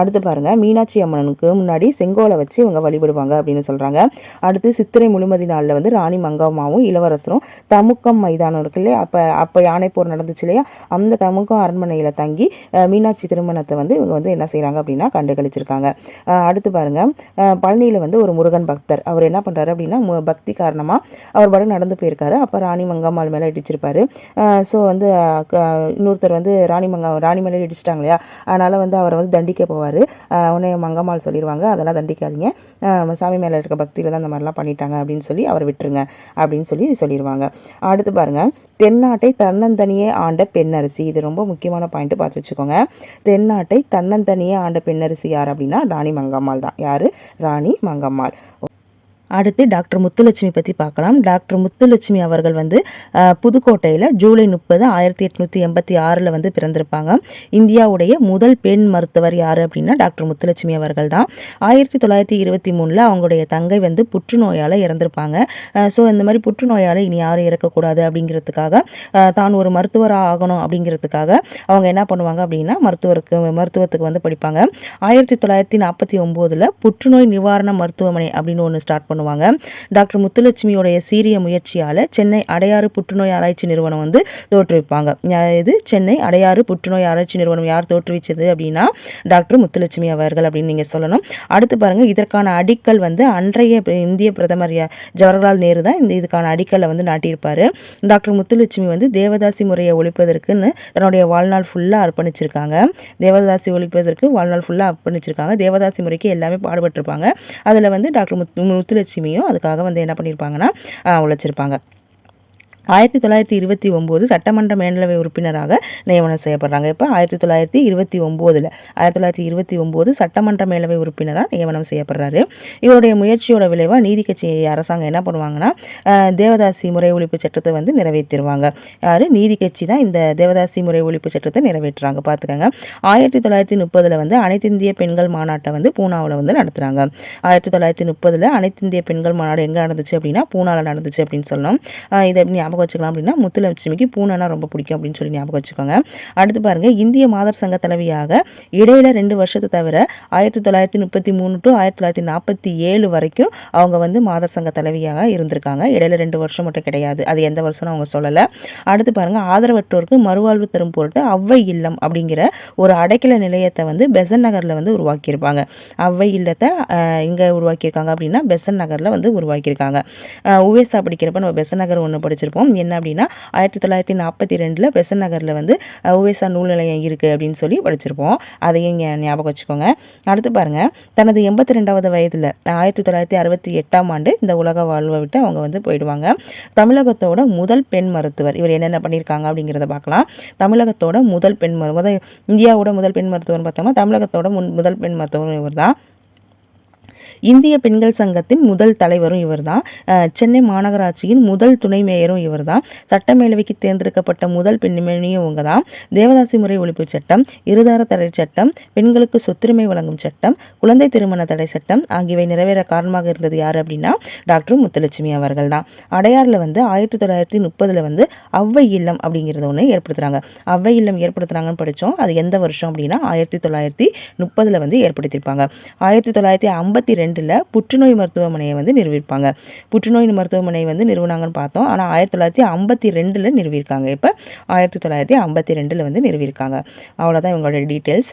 அடுத்து பாருங்கள் மீனாட்சி அம்மனுக்கு முன்னாடி செங்கோலை வச்சு இவங்க வழிபடுவாங்க அப்படின்னு சொல்கிறாங்க அடுத்து சித்திரை முழுமதி நாளில் வந்து ராணி மங்கம்மாவும் இளவரசரும் தமுக்கம் மைதானம் இருக்கு இல்லையா? அப்போ அப்போ யானை போர் நடந்துச்சு இல்லையா? அந்த தமுக்கம் அரண்மனையில் தங்கி மீனாட்சி திருமணத்தை வந்து இவங்க வந்து என்ன செய்கிறாங்க அப்படின்னா கண்டுகளிச்சிருக்காங்க. அடுத்து பாருங்கள் பழனியில் வந்து ஒரு முருகன் பக்தர். அவர் என்ன பண்ணுறாரு அப்படின்னா பக்தி காரணமாக அவர் படம் நடந்து இறந்து போயிருக்காரு. அப்போ ராணி மங்கம்மாள் மேலே இடிச்சிருப்பாரு. ஸோ வந்து இன்னொருத்தர் வந்து ராணி மங்கா ராணி மேலே இடிச்சிட்டாங்க இல்லையா? அதனால் வந்து அவரை வந்து தண்டிக்க போவார். உடனே மங்கம்மாள் சொல்லிடுவாங்க அதெல்லாம் தண்டிக்காதீங்க. சாமி மேலே இருக்க பக்தியில் தான் இந்த மாதிரிலாம் பண்ணிட்டாங்க அப்படின்னு சொல்லி அவரை விட்டுருங்க அப்படின்னு சொல்லி சொல்லிடுவாங்க அடுத்து பாருங்கள் தென்னாட்டை தன்னந்தனியே ஆண்ட பெண்ணரசி. இது ரொம்ப முக்கியமான பாயிண்ட் பார்த்து வச்சுக்கோங்க. தென்னாட்டை தன்னந்தனியே ஆண்ட பெண்ணரசி யார் அப்படின்னா ராணி மங்கம்மாள் தான். யார்? ராணி மங்கம்மாள் அடுத்து டாக்டர் முத்துலட்சுமி பற்றி பார்க்கலாம். டாக்டர் முத்துலட்சுமி அவர்கள் வந்து புதுக்கோட்டையில் ஜூலை முப்பது ஆயிரத்தி எட்நூற்றி எண்பத்தி ஆறில் வந்து பிறந்திருப்பாங்க. இந்தியாவுடைய முதல் பெண் மருத்துவர் யார் அப்படின்னா டாக்டர் முத்துலட்சுமி அவர்கள் தான். ஆயிரத்தி தொள்ளாயிரத்தி இருபத்தி மூணில் அவங்களுடைய தங்கை வந்து புற்றுநோயால் இறந்திருப்பாங்க. ஸோ இந்த மாதிரி புற்றுநோயால் இனி யாரும் இறக்கக்கூடாது அப்படிங்கிறதுக்காக தான் ஒரு மருத்துவராக ஆகணும் அப்படிங்கிறதுக்காக அவங்க என்ன பண்ணுவாங்க அப்படின்னா மருத்துவருக்கு மருத்துவத்துக்கு வந்து படிப்பாங்க. ஆயிரத்தி தொள்ளாயிரத்தி நாற்பத்தி ஒம்போதில் புற்றுநோய் நிவாரண மருத்துவமனை அப்படின்னு ஒன்று ஸ்டார்ட் பண்ணுவாங்க. பண்ணுவாங்க. டாக்டர் முத்துலட்சுமியோடைய சீரிய முயற்சியால் சென்னை அடையாறு புற்றுநோய் ஆராய்ச்சி நிறுவனம் வந்து தோற்றுவிப்பாங்க. இது சென்னை அடையாறு புற்றுநோய் ஆராய்ச்சி நிறுவனம் யார் தோற்றுவிச்சது அப்படின்னா டாக்டர் முத்துலட்சுமி அவர்கள் அப்படின்னு நீங்கள் சொல்லணும். அடுத்து பாருங்கள் இதற்கான அடிக்கல் வந்து அன்றைய இந்திய பிரதமர் ஜவஹர்லால் நேரு தான் இந்த இதுக்கான அடிக்கலை வந்து நாட்டியிருப்பார். டாக்டர் முத்துலட்சுமி வந்து தேவதாசி முறையை ஒழிப்பதற்குன்னு தன்னுடைய வாழ்நாள் ஃபுல்லாக அர்ப்பணிச்சிருக்காங்க. தேவதாசி ஒழிப்பதற்கு வாழ்நாள் ஃபுல்லாக அர்ப்பணிச்சிருக்காங்க. தேவதாசி முறைக்கு எல்லாமே பாடுபட்டிருப்பாங்க. அதில் வந்து டாக்டர் முத்து முத்துலட்சுமி விஜயலட்சுமியும் அதுக்காக வந்து என்ன பண்ணியிருப்பாங்கன்னா உழைச்சிருப்பாங்க. ஆயிரத்தி தொள்ளாயிரத்தி இருபத்தி ஒம்பது சட்டமன்ற மேலவை உறுப்பினராக நியமனம் செய்யப்படுறாங்க. இப்போ ஆயிரத்தி தொள்ளாயிரத்தி இருபத்தி ஒம்போதில் ஆயிரத்தி தொள்ளாயிரத்தி இருபத்தி ஒம்போது சட்டமன்ற மேலவை உறுப்பினராக நியமனம் செய்யப்படுறாரு. இவருடைய முயற்சியோட விளைவாக நீதி கட்சி அரசாங்கம் என்ன பண்ணுவாங்கன்னா தேவதாசி முறை ஒழிப்பு சட்டத்தை வந்து நிறைவேற்றிடுவாங்க யார்? நீதி கட்சி தான் இந்த தேவதாசி முறை ஒழிப்பு சட்டத்தை நிறைவேற்றுறாங்க. பார்த்துக்கோங்க ஆயிரத்தி தொள்ளாயிரத்தி முப்பதில் வந்து அனைத்து இந்திய பெண்கள் மாநாட்டை வந்து பூனாவில் வந்து நடத்துகிறாங்க ஆயிரத்தி தொள்ளாயிரத்தி முப்பதில் அனைத்து இந்திய பெண்கள் மாநாடு எங்கே நடந்துச்சு அப்படின்னா பூனாவில் நடந்துச்சு அப்படின்னு சொல்லணும். இதை ஞாபகம் வச்சுக்கலாம் அப்படின்னா முத்துலட்சுமிக்கு பூனைனா ரொம்ப பிடிக்கும் அப்படின்னு சொல்லி ஞாபகம் வச்சுக்கோங்க. அடுத்து பாருங்க இந்திய மாதர் சங்க தலைவியாக இடையில ரெண்டு வருஷத்தை தவிர ஆயிரத்தி தொள்ளாயிரத்தி முப்பத்தி மூணு டு ஆயிரத்தி தொள்ளாயிரத்தி நாற்பத்தி ஏழு வரைக்கும் அவங்க வந்து மாதர் சங்க தலைவியாக இருந்திருக்காங்க. இடையில ரெண்டு வருஷம் மட்டும் கிடையாது. அது எந்த வருஷம்னு அவங்க சொல்லலை. அடுத்து பாருங்க ஆதரவற்றோருக்கு மறுவாழ்வு தரும் பொருட்டு அவ்வை இல்லம் அப்படிங்கிற ஒரு அடைக்கல நிலையத்தை வந்து பெசன் நகரில் வந்து உருவாக்கியிருப்பாங்க. அவ்வை இல்லத்தை இங்கே இங்க உருவாக்கியிருக்காங்க அப்படின்னா பெசன் நகரில் வந்து உருவாக்கியிருக்காங்க. உவேசா படிக்கிறப்ப நம்ம பெசன் நகர் ஒன்று படிச்சிருப்போம். என்ன அப்படின்னா ஆயிரத்தி தொள்ளாயிரத்தி நாற்பத்தி ரெண்டில் பெசன் நகரில் வந்து ஆஹ், உவேசா நூல் நிலையம் இருக்குது அப்படின்னு சொல்லி படிச்சிருப்போம். அதையும் இங்கே ஞாபகம் வச்சுக்கோங்க. அடுத்து பாருங்கள் தனது எண்பத்தி ரெண்டாவது வயதில் ஆயிரத்தி தொள்ளாயிரத்தி அறுபத்தி எட்டாம் ஆண்டு இந்த உலக வாழ்வை விட்டு அவங்க வந்து போயிடுவாங்க. தமிழகத்தோட முதல் பெண் மருத்துவர். இவர் என்னென்ன பண்ணியிருக்காங்க அப்படிங்கிறத பார்க்கலாம். தமிழகத்தோட முதல் பெண் மரு முதல் இந்தியாவோட முதல் பெண் மருத்துவர்னு பார்த்தோம்னா தமிழகத்தோட முன் முதல் பெண் மருத்துவர் இவர் தான் இந்திய பெண்கள் சங்கத்தின் முதல் தலைவரும் இவர்தான். தான் சென்னை மாநகராட்சியின் முதல் துணை மேயரும் இவர் தான் சட்டமேலவைக்கு தேர்ந்தெடுக்கப்பட்ட முதல் பெண்மணியும் இவங்க தான் தேவதாசி முறை ஒழிப்பு சட்டம் இருதார தடை சட்டம் பெண்களுக்கு சொத்துரிமை வழங்கும் சட்டம் குழந்தை திருமண தடை சட்டம் ஆகியவை நிறைவேற காரணமாக இருந்தது யார் அப்படின்னா டாக்டர் முத்துலட்சுமி அவர்கள் தான் அடையாறில் வந்து ஆயிரத்தி தொள்ளாயிரத்தி முப்பதில் வந்து அவ்வை இல்லம் அப்படிங்கிறத ஒன்று ஏற்படுத்துகிறாங்க அவ்வை இல்லம் ஏற்படுத்துகிறாங்கன்னு படித்தோம் அது எந்த வருஷம் அப்படின்னா ஆயிரத்தி தொள்ளாயிரத்தி முப்பதில் வந்து ஏற்படுத்தியிருப்பாங்க. ஆயிரத்தி தொள்ளாயிரத்தி ஐம்பத்தி ரெண்டு ரெண்டில் புற்றுநோய் மருத்துவமனையை வந்து நிறுவிப்பாங்க புற்றுநோய் மருத்துவமனை வந்து நிறுவனாங்கன்னு பார்த்தோம். ஆனால் ஆயிரத்தி தொள்ளாயிரத்தி ஐம்பத்தி ரெண்டில் நிறுவியிருக்காங்க. இப்போ ஆயிரத்தி தொள்ளாயிரத்தி ஐம்பத்தி ரெண்டில் வந்து நிறுவியிருக்காங்க. அவ்வளோதான் இவங்களோட டீட்டெயில்ஸ்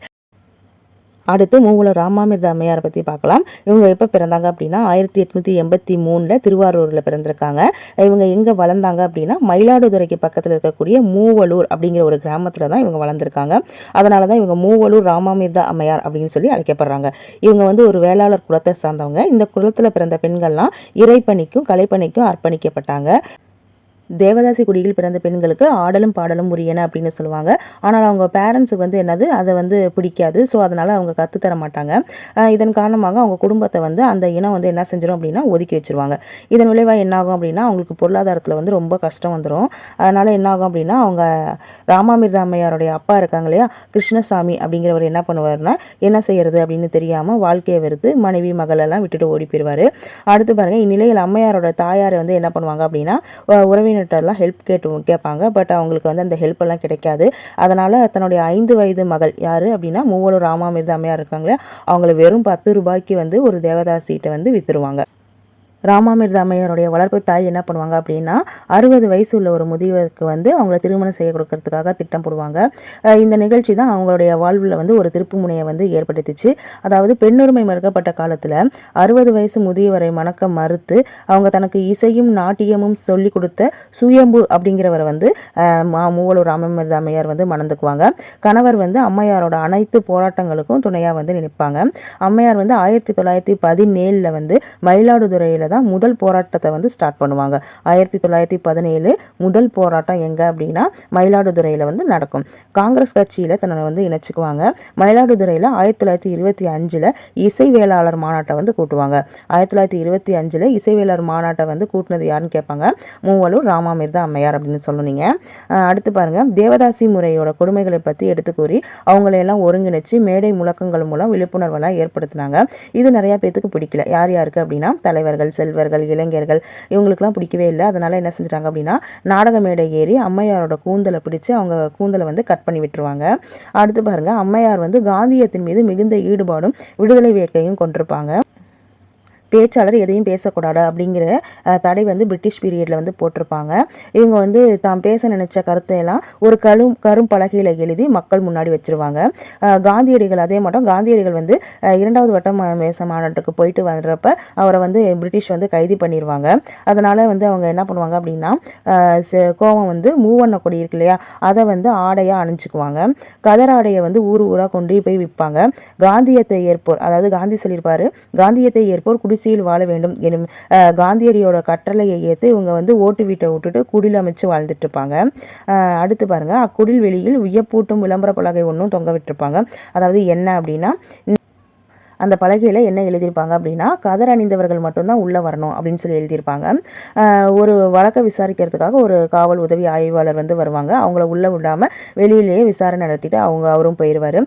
அடுத்து மூவலர் ராமாமிர்த அம்மையாரை பற்றி பார்க்கலாம். இவங்க எப்போ பிறந்தாங்க அப்படின்னா ஆயிரத்தி எட்நூற்றி எண்பத்தி மூணில் திருவாரூரில் பிறந்திருக்காங்க. இவங்க எங்கே வளர்ந்தாங்க அப்படின்னா மயிலாடுதுறைக்கு பக்கத்தில் இருக்கக்கூடிய மூவலூர் அப்படிங்கிற ஒரு கிராமத்தில் தான் இவங்க வளர்ந்துருக்காங்க. அதனால தான் இவங்க மூவலூர் ராமாமிர்த அம்மையார் அப்படின்னு சொல்லி அழைக்கப்படுறாங்க. இவங்க வந்து ஒரு வேளாளர் குலத்தை சார்ந்தவங்க. இந்த குலத்தில் பிறந்த பெண்கள்லாம் இறைப்பணிக்கும் கலைப்பணிக்கும் அர்ப்பணிக்கப்பட்டாங்க. தேவதாசி குடியில் பிறந்த பெண்களுக்கு ஆடலும் பாடலும் உரியன அப்படின்னு சொல்லுவாங்க. ஆனால் அவங்க பேரண்ட்ஸுக்கு வந்து என்னது? அதை வந்து பிடிக்காது. ஸோ அதனால் அவங்க கற்றுத்தர மாட்டாங்க. இதன் காரணமாக அவங்க குடும்பத்தை வந்து அந்த இனம் வந்து என்ன செஞ்சிடும் அப்படின்னா ஒதுக்கி வச்சிருவாங்க. இதன் விளைவாக என்னாகும் அப்படின்னா அவங்களுக்கு பொருளாதாரத்தில் வந்து ரொம்ப கஷ்டம் வந்துடும் அதனால் என்னாகும் அப்படின்னா அவங்க ராமாமிர்த அம்மையாருடைய அப்பா இருக்காங்க இல்லையா? கிருஷ்ணசாமி அப்படிங்கிறவர் என்ன பண்ணுவார்னா என்ன செய்யறது அப்படின்னு தெரியாமல் வாழ்க்கையை வெறுத்து மனைவி மகளெல்லாம் விட்டுட்டு ஓடி போயிடுவார் அடுத்து பாருங்கள் இந்நிலையில் அம்மையாரோட தாயார் வந்து என்ன பண்ணுவாங்க அப்படின்னா உறவினர் உறவினர்கிட்டலாம் ஹெல்ப் கேட்டு கேட்பாங்க. பட் அவங்களுக்கு வந்து அந்த ஹெல்ப் எல்லாம் கிடைக்காது. அதனால் தன்னுடைய ஐந்து வயது மகள் யார் அப்படின்னா மூவலூர் ராமாமிர்த அம்மையார் இருக்காங்களே அவங்கள வெறும் பத்து ரூபாய்க்கு வந்து ஒரு தேவதாசிகிட்ட வந்து விற்றுருவாங்க ராமாமிர்த அம்மையாருடைய வளர்ப்பு தாய் என்ன பண்ணுவாங்க அப்படின்னா அறுபது வயசு உள்ள ஒரு முதியவருக்கு வந்து அவங்கள திருமணம் செய்ய கொடுக்கறதுக்காக திட்டம் போடுவாங்க. இந்த நிகழ்ச்சி தான் அவங்களுடைய வாழ்வில் வந்து ஒரு திருப்பு முனையை வந்து ஏற்படுத்திச்சு. அதாவது பெண்ணுரிமை மறுக்கப்பட்ட காலத்தில் அறுபது வயசு முதியவரை மணக்க மறுத்து அவங்க தனக்கு இசையும் நாட்டியமும் சொல்லி கொடுத்த சுயம்பு அப்படிங்கிறவரை வந்து மா- மூவலூர் ராமமிர்த அம்மையார் வந்து மணந்துக்குவாங்க. கணவர் வந்து அம்மையாரோட அனைத்து போராட்டங்களுக்கும் துணையாக வந்து நிற்பாங்க. அம்மையார் வந்து ஆயிரத்தி தொள்ளாயிரத்தி பதினேழில் வந்து மயிலாடுதுறையில் தான் முதல் போராட்டத்தை வந்து ஸ்டார்ட் பண்ணுவாங்க. ஆயிரத்தி தொள்ளாயிரத்தி பதினேழு முதல் போராட்டம் எங்கே அப்படின்னா மயிலாடுதுறையில் வந்து நடக்கும். காங்கிரஸ் கட்சியில் தன்னை வந்து இணைச்சிக்குவாங்க. மயிலாடுதுறையில் ஆயிரத்தி தொள்ளாயிரத்தி இருபத்தி அஞ்சில் இசை வேளாளர் மாநாட்டை வந்து கூட்டுவாங்க. ஆயிரத்தி தொள்ளாயிரத்தி இருபத்தி அஞ்சில் இசை வேளாளர் மாநாட்டை வந்து கூட்டினது யாருன்னு கேட்பாங்க? மூவலூர் ராமாமிர்த அம்மையார் அப்படின்னு சொன்னீங்க அடுத்து பாருங்கள் தேவதாசி முறையோட கொடுமைகளை பற்றி எடுத்து கூறி அவங்களையெல்லாம் ஒருங்கிணைச்சு மேடை முழக்கங்கள் மூலம் விழிப்புணர்வெல்லாம் ஏற்படுத்தினாங்க. இது நிறையா பேத்துக்கு பிடிக்கல. யார் யாருக்கு அப்படின்னா தலைவர்கள் செல்வர்கள் இளைஞர்கள் இவங்களுக்குலாம் பிடிக்கவே இல்லை. அதனால் என்ன செஞ்சுட்டாங்க அப்படின்னா நாடக மேடை ஏறி அம்மையாரோட கூந்தலை பிடிச்சு அவங்க கூந்தலை வந்து கட் பண்ணி விட்டுருவாங்க. அடுத்து பாருங்கள் அம்மையார் வந்து காந்தியத்தின் மீது மிகுந்த ஈடுபாடும் விடுதலை வேட்கையும் கொண்டிருப்பாங்க. பேச்சாளர் எதையும் பேசக்கூடாது அப்படிங்கிற தடை வந்து பிரிட்டிஷ் பீரியடில் வந்து போட்டிருப்பாங்க. இவங்க வந்து தாம் பேச நினைச்ச கருத்தை எல்லாம் ஒரு கரும் கரும் பலகையில் எழுதி மக்கள் முன்னாடி வச்சிருவாங்க. காந்தியடிகள் அதே மட்டும் காந்தியடிகள் வந்து இரண்டாவது வட்டம் மேச மாநாட்டுக்கு போயிட்டு வர்றப்ப அவரை வந்து பிரிட்டிஷ் வந்து கைது பண்ணிடுவாங்க அதனால வந்து அவங்க என்ன பண்ணுவாங்க அப்படின்னா ச- கோவம் வந்து மூவண்ண கொடி இருக்கு இல்லையா அதை வந்து ஆடையாக அணிஞ்சுக்குவாங்க. கதர் ஆடையை வந்து ஊர் ஊராக கொண்டு போய் விற்பாங்க காந்தியத்தை ஏற்போர் அதாவது காந்தி சொல்லியிருப்பார் காந்தியத்தை ஏற்போர் குடி குடிசையில் வாழ வேண்டும் எனும் காந்தியடியோட கட்டளையை ஏற்று இவங்க வந்து ஓட்டு வீட்டை விட்டுட்டு குடில் அமைச்சு வாழ்ந்துட்டு இருப்பாங்க அடுத்து பாருங்க அக்குடில் வெளியில் வியப்பூட்டும் விளம்பர பலகை ஒன்றும் தொங்க விட்டுருப்பாங்க. அதாவது என்ன அப்படின்னா அந்த பலகையில் என்ன எழுதியிருப்பாங்க அப்படின்னா கதர் அணிந்தவர்கள் மட்டும்தான் உள்ளே வரணும் அப்படின்னு சொல்லி எழுதியிருப்பாங்க. ஒரு வழக்கை விசாரிக்கிறதுக்காக ஒரு காவல் உதவி ஆய்வாளர் வந்து வருவாங்க. அவங்கள உள்ளே விடாமல் வெளியிலேயே விசாரணை நடத்திட்டு அவங்க அவரும் போயிடுவார்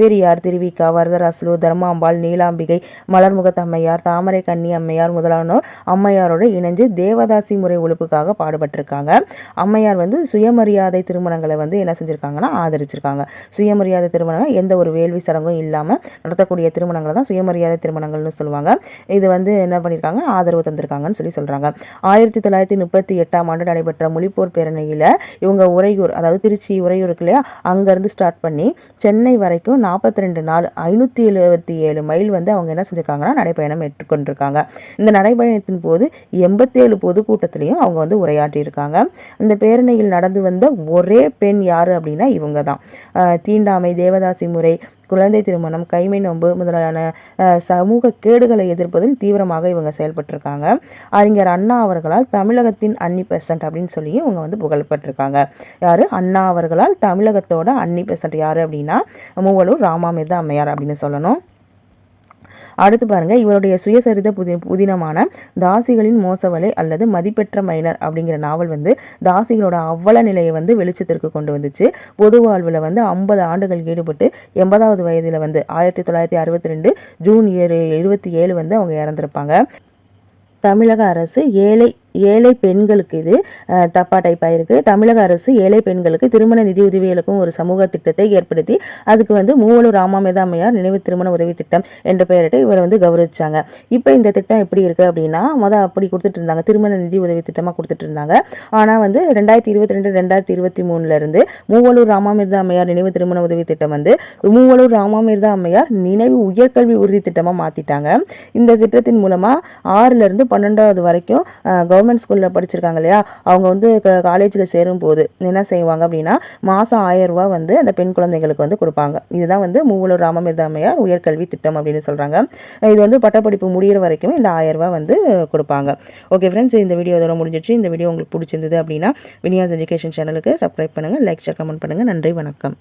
பெரியார் திருவிக்கா வரதராசுலு தர்மாம்பாள் நீலாம்பிகை மலர்முகத் அம்மையார் தாமரை கன்னி அம்மையார் முதலானோர் அம்மையாரோடு இணைஞ்சு தேவதாசி முறை ஒழிப்புக்காக பாடுபட்டிருக்காங்க. அம்மையார் வந்து சுயமரியாதை திருமணங்களை வந்து என்ன செஞ்சுருக்காங்கன்னா ஆதரிச்சிருக்காங்க. சுயமரியாதை திருமணம் எந்த ஒரு வேள்வி சடங்கும் இல்லாமல் நடத்தக்கூடிய திருமணம் திருமணங்களை தான் சுயமரியாதை திருமணங்கள்னு சொல்லுவாங்க. இது வந்து என்ன பண்ணியிருக்காங்க ஆதரவு தந்திருக்காங்கன்னு சொல்லி சொல்கிறாங்க ஆயிரத்தி தொள்ளாயிரத்தி முப்பத்தி எட்டாம் ஆண்டு நடைபெற்ற மொழிப்போர் பேரணியில் இவங்க உறையூர் அதாவது திருச்சி உறையூருக்கு இல்லையா? அங்கேருந்து ஸ்டார்ட் பண்ணி சென்னை வரைக்கும் நாற்பத்தி ரெண்டு நாள் ஐநூற்றி எழுபத்தி ஏழு மைல் வந்து அவங்க என்ன செஞ்சுருக்காங்கன்னா நடைப்பயணம் ஏற்றுக்கொண்டிருக்காங்க இந்த நடைப்பயணத்தின் போது எண்பத்தேழு பொதுக்கூட்டத்திலையும் அவங்க வந்து உரையாற்றியிருக்காங்க. இந்த பேரணியில் நடந்து வந்த ஒரே பெண் யார் அப்படின்னா இவங்க தான் தீண்டாமை தேவதாசி முறை குழந்தை திருமணம் கைமை நோன்பு முதலான சமூக கேடுகளை எதிர்ப்பதில் தீவிரமாக இவங்க செயல்பட்டிருக்காங்க. அறிஞர் அண்ணா அவர்களால் தமிழகத்தின் அன்னி பெசன்ட் அப்படின்னு சொல்லி இவங்க வந்து புகழ்பெற்றிருக்காங்க. யார்? அண்ணா அவர்களால் தமிழகத்தோட அன்னி பெசன்ட் யார் அப்படின்னா மூவலூர் ராமாமிர்த அம்மையார் அப்படின்னு சொல்லணும். அடுத்து பாருங்க இவருடைய சுயசரித புதி புதினமான தாசிகளின் மோசவலை அல்லது மதிப்பெற்ற மைனர் அப்படிங்கிற நாவல் வந்து தாசிகளோட அவ்வள நிலையை வந்து வெளிச்சத்திற்கு கொண்டு வந்துச்சு. பொது வாழ்வில் வந்து ஐம்பது ஆண்டுகள் ஈடுபட்டு எண்பதாவது வயதில் வந்து ஆயிரத்தி தொள்ளாயிரத்தி அறுபத்தி ரெண்டு ஜூன் ஏழு இருபத்தி ஏழு வந்து அவங்க இறந்துருப்பாங்க. தமிழக அரசு ஏழை ஏழை பெண்களுக்கு இது தப்பா டைப் ஆயிருக்கு. தமிழக அரசு ஏழை பெண்களுக்கு திருமண நிதி உதவிகளுக்கும் ஒரு சமூக திட்டத்தை ஏற்படுத்தி அதுக்கு வந்து மூவலூர் ராமாமேதா அம்மையார் நினைவு திருமண உதவி திட்டம் என்ற பெயரிட்டு இவரை வந்து கௌரவிச்சாங்க. இப்போ இந்த திட்டம் எப்படி இருக்கு அப்படின்னா மொதல் அப்படி கொடுத்துட்டு இருந்தாங்க. திருமண நிதி உதவி திட்டமாக கொடுத்துட்டு இருந்தாங்க. ஆனால் வந்து ரெண்டாயிரத்தி இருபத்தி ரெண்டு ரெண்டாயிரத்தி இருபத்தி மூணுல இருந்து மூவலூர் ராமாமிர்த அம்மையார் நினைவு திருமண உதவி திட்டம் வந்து மூவலூர் ராமாமிர்தா அம்மையார் நினைவு உயர்கல்வி உறுதி திட்டமாக மாற்றிட்டாங்க இந்த திட்டத்தின் மூலமாக ஆறுலேருந்து பன்னெண்டாவது வரைக்கும் கவர்மெண்ட் கவர்மெண்ட் ஸ்கூலில் படிச்சிருக்காங்க இல்லையா? அவங்க வந்து காலேஜில் சேரும் போது என்ன செய்வாங்க அப்படின்னா மாதம் ஆயிரம் ரூபா வந்து அந்த பெண் குழந்தைகளுக்கு வந்து கொடுப்பாங்க. இதுதான் வந்து மூவலூர் ராமமிர்தாமையார் உயர்கல்வி திட்டம் அப்படின்னு சொல்கிறாங்க இது வந்து பட்டப்படிப்பு முடியிற வரைக்கும் இந்த ஆயிரம் ரூபா வந்து கொடுப்பாங்க. ஓகே ஃப்ரெண்ட்ஸ் இந்த வீடியோ இதோட முடிஞ்சிச்சு இந்த வீடியோ உங்களுக்கு பிடிச்சிருந்தது அப்படின்னா வினியாஸ் எஜுகேஷன் சேனலுக்கு சப்ஸ்கிரைப் பண்ணுங்கள் லைக் ஷேர் கமெண்ட் பண்ணுங்கள் நன்றி வணக்கம்.